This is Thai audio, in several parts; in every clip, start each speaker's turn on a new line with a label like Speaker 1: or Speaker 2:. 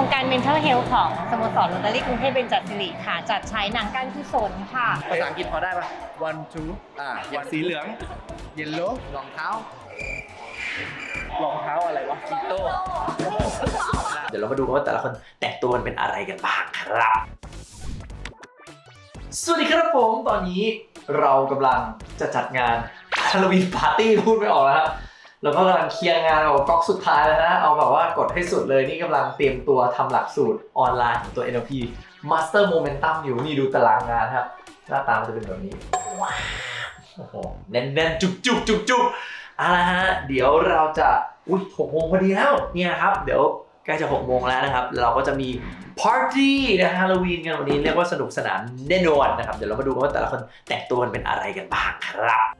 Speaker 1: รงการ Mental Health ของสโมสรโรตารี่กรุงเทพเบญจศิริค่ะ จัดใช้หนังการกุศลค่ะ
Speaker 2: ภาษาอังกฤษพอได้ปะ one two อ่าอย่างสีเหลือง yellow รองเท้ารองเท้าอะไรวะกีโต้
Speaker 3: เดี๋ยวเรามาดูกันว่าแต่ละคนแต่งตัวมันเป็นอะไรกันบ้างครับ สวัสดีครับผมตอนนี้เรากำลังจะจัดงานฮาโลวีนปาร์ตี้พูดไม่ออกแล้วครับ เราก็กำลังเคลียร์งานเอาก๊อกสุดท้ายแล้วนะ เอาแบบว่ากดให้สุดเลยนี่กำลังเตรียมตัวทำหลักสูตรออนไลน์ของตัว NLP Master Momentum อยู่นี่ดูตารางงานครับหน้าตามันจะเป็นแบบนี้ว้าวโอ้โหแน่นๆ จุกจุกจุกจุกเอาละฮะเดี๋ยวเราจะอุ้ยหกโมงพอดีแล้วเนี่ยครับ เดี๋ยวใกล้จะหกโมงแล้วนะครับ เราก็จะมีปาร์ตี้นะฮาโลวีนกันวันนี้เรียกว่าสนุกสนานแน่นอนนะครับ เดี๋ยวเรามาดูกันว่าแต่ละคนแต่งตัวมันเป็นอะไรกันบ้างครับ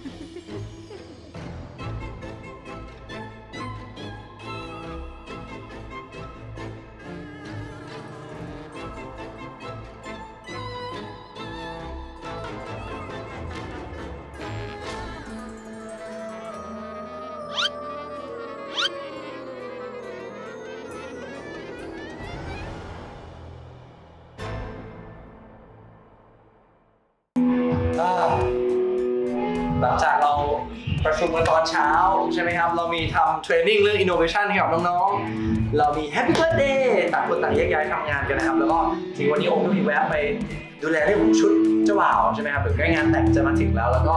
Speaker 3: หลังจากเราประชุมกันตอนเช้าใช่ไหมครับ เรามีทำเทรนนิ่งเรื่อง innovation ให้กับน้องๆ เรามี Happy Birthday ต่างคนต่างแยกย้ายทำงานกันนะครับ แล้วก็จริงวันนี้โอมก็มีแวะไปดูแลเรื่องของชุดเจ้าบ่าวใช่ไหมครับเดี๋ยวใกล้งานแต่งจะมาถึงแล้วแล้วก็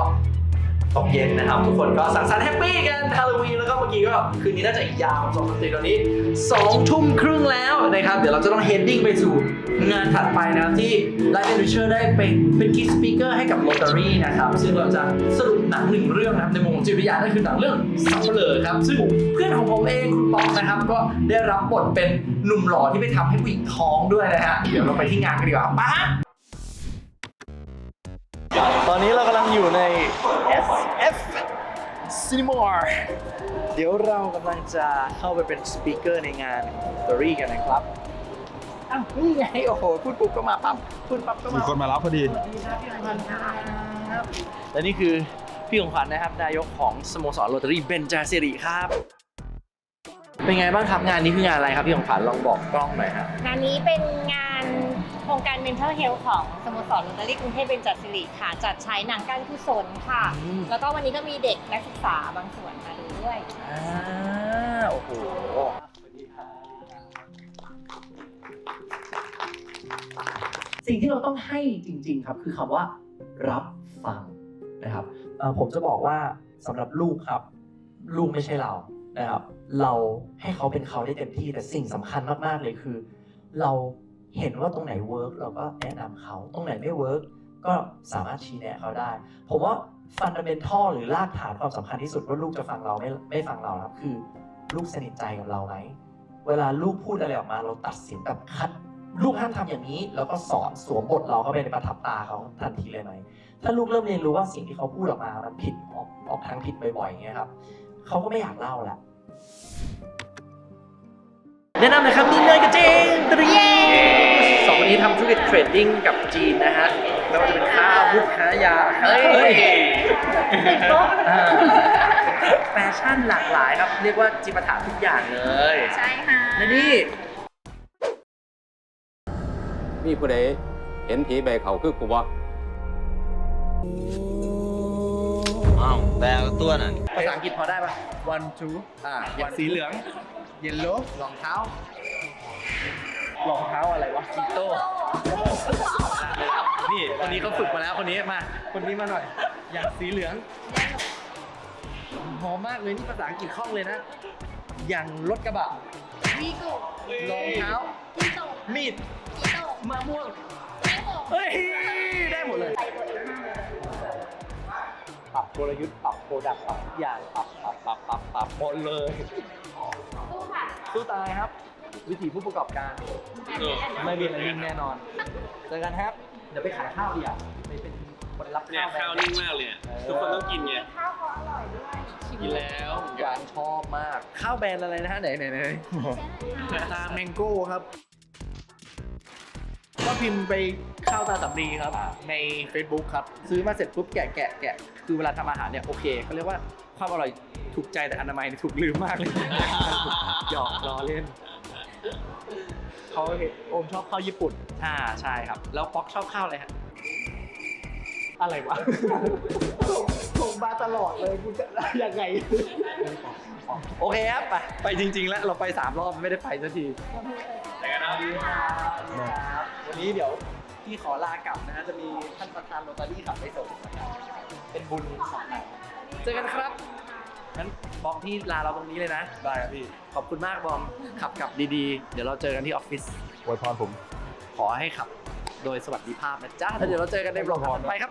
Speaker 3: ตกเย็นนะครับ ทุกคนก็สังสรรค์แฮปปี้กันฮาโลวีนแล้วก็เมื่อกี้ก็คืนนี้น่าจะอีกยาวสองสามสี่ตอนนี้สองทุ่มครึ่งแล้วนะครับ เดี๋ยวเราจะต้อง heading ไปสู่ งานถัดไปนะครับที่ Live and Richer ได้เป็นเป็น key speaker ให้กับ Rotary นะครับ ซึ่งเราจะสรุปหนังหนึ่งเรื่องนะครับในมุมของจิตวิทยานั่นคือหนังเรื่องสับเปลอครับ ซึ่งเพื่อนของผมเองคุณป๊อกนะครับ ก็ได้รับบทเป็นหนุ่มหล่อที่ไปทำให้ผู้หญิงท้องด้วยนะฮะเดี๋ยวเราไปที่งานกันดีกว่าป้าตอนนี้เรากำลังอยู่ใน SF Cinema เดี๋ยวเรากำลังจะเข้าไปเป็นสปีกเกอร์ในงาน Rotary กันนะครับ อ้าวนี่ไงโอ้โหพูดปุ๊บก็มาปั๊บพูดปั๊บก็
Speaker 4: มี
Speaker 3: มา
Speaker 4: คนมารับพอดี
Speaker 3: สวัสดีครับพี่ของขวัญครับและนี่คือพี่ของขวัญนะครับนายกของสโมสรโรตารี่เบนจาสิริครับ เป็นไงบ้างครับงานนี้คืองานอะไรครับพี่ของขวัญลองบอกกล้องหน่อยครับ
Speaker 1: งานนี้เป็นงานโครงการ Mental Health ของสโมสรโรตารี่กรุงเทพเบญจศิริค่ะ จัดใช้หนังการกุศลค่ะ
Speaker 3: อืม
Speaker 1: แล้วก็วันนี้ก็มีเด็กนักศึกษาบางส่วนมาดูด้วย
Speaker 3: อ่า สิ่งที่เราต้องให้จริง ๆ ครับ คือคำว่ารับฟังนะครับผมจะบอกว่าสำหรับลูกครับ ลูกไม่ใช่เรานะครับ เราให้เขาเป็นเขาได้เต็มที่แต่สิ่งสำคัญมากๆเลยคือ เราเห็นว่าตรงไหนเวิร์กเราก็แนะนำเขาตรงไหนไม่เวิร์กก็สามารถชี้แนะเขาได้ ผมว่าฟันดัมเบลทัลหรือรากฐานความสำคัญที่สุดว่าลูกจะฟังเราไม่ไม่ฟังเราครับคือ ลูกสนิทใจกับเราไหมเวลาลูกพูดอะไรออกมา เราตัดสินแบบคัด ลูกห้ามทำอย่างนี้ แล้วก็สอนสวมบทเราเข้าไปในประทับตาเขาทันทีเลยไหม ถ้าลูกเริ่มเรียนรู้ว่าสิ่งที่เขาพูดออกมา มันผิดออกออกทางผิดบ่อยๆอย่างเงี้ยครับเขาก็ไม่อยากเล่าละแนะนำเลยครับนี่เนยกับเจนตรีสองคนนี้ทำธุรกิจเทรดดิ้งกับจีนนะฮะไม่ว่าจะเป็นข้าวพุทค้ายาเฮ้ยอ่าแฟชั่นหลากหลายครับ เรียกว่าจิปาถะทุกอย่างเลย
Speaker 1: ใช่ค่ะ
Speaker 3: และนี่
Speaker 5: มีผู้ใดเห็นผีใบเขาคือกูบ่
Speaker 2: อ้าวแต่ตัวนั้น ภาษาอังกฤษพอได้ปะ one two อ่าอย่างสีเหลือง yellow รองเท้ารองเท้าอะไรวะกีโต้นี่คนนี้เขาฝึกมาแล้วคนนี้มา คนนี้มาหน่อย อย่างสีเหลืองหอมมากเลยนี่ภาษาอังกฤษคล่องเลยนะ อย่างรถกระบะ
Speaker 1: วีโก้
Speaker 2: รองเท้า
Speaker 1: กีโต้
Speaker 2: มีด
Speaker 1: กีโต้
Speaker 2: มะม่วง
Speaker 1: แม่โก้
Speaker 2: เฮ้ยได้หมดเลย
Speaker 1: ใส่ตัวเองมากเลย
Speaker 3: ปรับกลยุทธ์ปรับโปรดักต์ปรับทุกอย่างปรับปรับปรับปรับปรับหมดเลย
Speaker 1: สู้ค่ะ
Speaker 3: สู้ตายครับ วิถีผู้ประกอบการไม่มีอะไรนิ่งแน่นอนเจอกันครับ เดี๋ยวไปขายข้าวดีกว่า ไปเป็น
Speaker 4: เนี่ยข้าวนิ่งมากเลยอะทุกคนต้องกินไง
Speaker 1: ข้าวเขาอร่อยด้วย
Speaker 4: กินแล้ว
Speaker 3: หวานชอบมาก ข้าวแบรนด์อะไรนะฮะไหนไหนไหนตาแมงโก้ครับ ก็พิมพ์ไปข้าวตาสำลีครับ ใน Facebook ครับ ซื้อมาเสร็จปุ๊บแกะแกะแกะคือเวลาทำอาหารเนี่ยโอเคเขาเรียกว่าความอร่อยถูกใจแต่อนามัยเนี่ยถูกลืมมากเลย หยอกล้อเล่นเขาเห็นโอมชอบข้าวญี่ปุ่นอ่าใช่ครับ แล้วป๊อกชอบข้าวอะไรฮะ อะไรวะส่งส่งมาตลอดเลยกูจะยังไงโอเคครับไปไปจริง ๆ แล้วเราไปสามรอบไม่ได้ไปสักที
Speaker 4: แต่กันนะ
Speaker 3: ครับวันนี้เดี๋ยวพี่ขอลากลับนะฮะจะมีท่านประธานโรตารี่ขับไปส่งนะครับเป็นบุญของเราเจอกันครับงั้นบอมพี่ลาเราตรงนี้เลยนะ
Speaker 2: ได้ครับพี่
Speaker 3: ขอบคุณมากบอมขับกลับดีๆ เดี๋ยวเราเจอกันที่ออฟฟิศ
Speaker 2: อวยพรผม
Speaker 3: ขอให้ขับ โดยสวัสดิภาพนะจ๊ะแล้วเดี๋ยวเราเจอกันในบล็อกถัดไปครับ